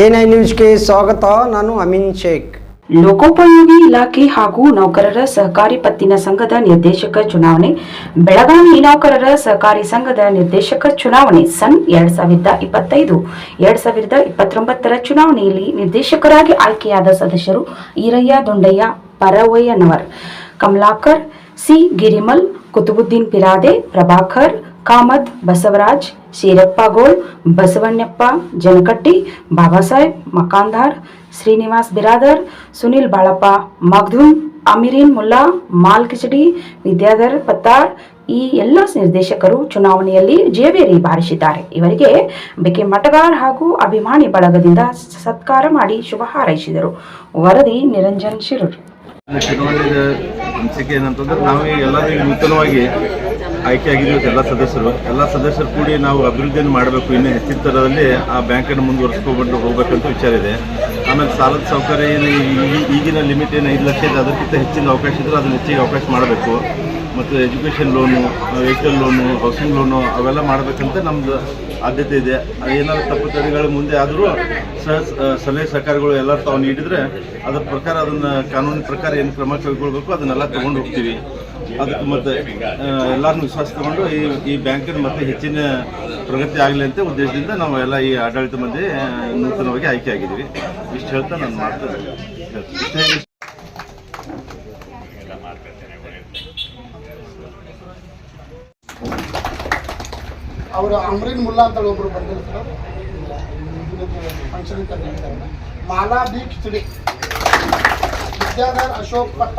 NI ನ್ಯೂಸ್ಗೆ ಸ್ವಾಗತ, ನಾನು ಅಮಿನ್ ಶೇಖ್. ಲೋಕೋಪಯೋಗಿ ಇಲಾಖೆ ಹಾಗೂ ನೌಕರರ ಸಹಕಾರಿ ಪತ್ತಿನ ಸಂಘದ ನಿರ್ದೇಶಕ ಚುನಾವಣೆ, ಬೆಳಗಾವಿ ನೌಕರರ ಸಹಕಾರಿ ಸಂಘದ ನಿರ್ದೇಶಕ ಚುನಾವಣೆ ಸನ್ ಎರಡ್ ಸಾವಿರದ ಇಪ್ಪತ್ತೈದು. ಎರಡ್ ಸಾವಿರದ ಇಪ್ಪತ್ತೊಂಬತ್ತರ ಚುನಾವಣೆಯಲ್ಲಿ ನಿರ್ದೇಶಕರಾಗಿ ಆಯ್ಕೆಯಾದ ಸದಸ್ಯರು ಈರಯ್ಯ ದೊಂಡಯ್ಯ ಪರವಯ್ಯನವರ್, ಕಮಲಾಕರ್ ಸಿ ಗಿರಿಮಲ್, ಕುತುಬುದ್ದೀನ್ ಪಿರಾದೆ, ಪ್ರಭಾಕರ್ ಕಾಮತ್, ಬಸವರಾಜ್ ಗೋಳ್, ಬಸವಣ್ಣಪ್ಪ, ಜನಕಟ್ಟಿ, ಬಾಬಾಸಾಹೇಬ್ ಮಕಾಂಧಾರ್ ಶ್ರೀನಿವಾಸ್ ಬಿರಾದರ್, ಸುನಿಲ್ ಬಾಳಪ್ಪ, ಮಗ್ಧುನ್, ಅಮಿರೀನ್ ಮುಲ್ಲಾ, ಮಾಲ್ ಕಿಚಡಿ, ವಿದ್ಯಾಧರ್ ಪತ್ತಾರ್ ಈ ಎಲ್ಲ ನಿರ್ದೇಶಕರು ಚುನಾವಣೆಯಲ್ಲಿ ಜೇವೇರಿ ಬಾರಿಸಿದ್ದಾರೆ. ಇವರಿಗೆ ಬಿಕೆ ಮಟಗಾರ್ ಹಾಗೂ ಅಭಿಮಾನಿ ಬಳಗದಿಂದ ಸತ್ಕಾರ ಮಾಡಿ ಶುಭ ಹಾರೈಸಿದರು. ವರದಿ ನಿರಂಜನ್ ಶಿರೂರ್. ಅನಿಸಿಕೆ ಏನಂತಂದ್ರೆ ನಾವು ಎಲ್ಲರೂ ನೂತನವಾಗಿ ಆಯ್ಕೆ ಆಗಿದ್ದೀವಿ ಎಲ್ಲ ಸದಸ್ಯರು. ಎಲ್ಲ ಸದಸ್ಯರು ಕೂಡಿ ನಾವು ಅಭಿವೃದ್ಧಿಯನ್ನು ಮಾಡಬೇಕು. ಇನ್ನೂ ಹೆಚ್ಚಿನ ಥರದಲ್ಲಿ ಆ ಬ್ಯಾಂಕನ್ನು ಮುಂದುವರಿಸ್ಕೊಂಡು ಹೋಗ್ಬೇಕಂತ ವಿಚಾರ ಇದೆ. ಆಮೇಲೆ ಸಾಲದ ಸೌಕರ್ಯ ಏನು ಈಗಿನ ಲಿಮಿಟ್ ಏನು ಐದು ಲಕ್ಷ ಇದೆ, ಅದಕ್ಕಿಂತ ಹೆಚ್ಚಿನ ಅವಕಾಶ ಇದ್ದರೆ ಅದನ್ನು ಹೆಚ್ಚಿಗೆ ಅವಕಾಶ ಮಾಡಬೇಕು. ಮತ್ತು education loan, vehicle loan housing loan, ಅವೆಲ್ಲ ಮಾಡಬೇಕಂತ ನಮ್ಮದು ಆದ್ಯತೆ ಇದೆ. ಏನಾದ್ರು ತಪ್ಪು ತಡೆಗಳ ಮುಂದೆ ಆದರೂ ಸಹ ಸಲಹೆ ಸಹಕಾರಗಳು ಎಲ್ಲ ತಾವು ನೀಡಿದರೆ ಅದರ ಪ್ರಕಾರ ಅದನ್ನು ಕಾನೂನಿನ ಪ್ರಕಾರ ಏನು ಕ್ರಮ ಕೈಗೊಳ್ಬೇಕು ಅದನ್ನೆಲ್ಲ ತೊಗೊಂಡು ಹೋಗ್ತೀವಿ. ಅದಕ್ಕೆ ಮತ್ತೆ ಎಲ್ಲರನ್ನು ವಿಶ್ವಾಸ ತಗೊಂಡು ಈ ಈ ಬ್ಯಾಂಕಿನ ಮತ್ತೆ ಹೆಚ್ಚಿನ ಪ್ರಗತಿ ಆಗಲಿ ಅಂತ ಉದ್ದೇಶದಿಂದ ನಾವು ಎಲ್ಲ ಈ ಆಡಳಿತ ಮಂದಿ ನೂತನವಾಗಿ ಆಯ್ಕೆ ಆಗಿದ್ದೀವಿ. ಇಷ್ಟು ಹೇಳ್ತಾ ನಾನು ಮಾಡ್ತಾ. ಅವರು ಅಮ್ರಿನ್ ಮುಲ್ಲಾ ಅಂತ ಒಬ್ರು ಬಂದಿರ್ತಾರೆ function Mala B Kichadi. Vidyadhar Ashok Patta.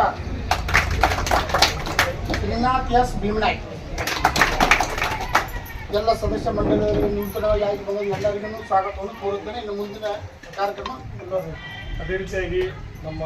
Srinath S Bhimanay. ಎಲ್ಲ ಸದಸ್ಯ ಮಂಡಳಿಯವರಿಗೆ ಆಯ್ಕೆ ಬಂದ ಎಲ್ಲರಿಗೂ ಸ್ವಾಗತವನ್ನು ಕೋರುತ್ತೇನೆ. ಇನ್ನು ಮುಂದಿನ ಕಾರ್ಯಕ್ರಮ ಅದೇ ರೀತಿಯಾಗಿ ನಮ್ಮ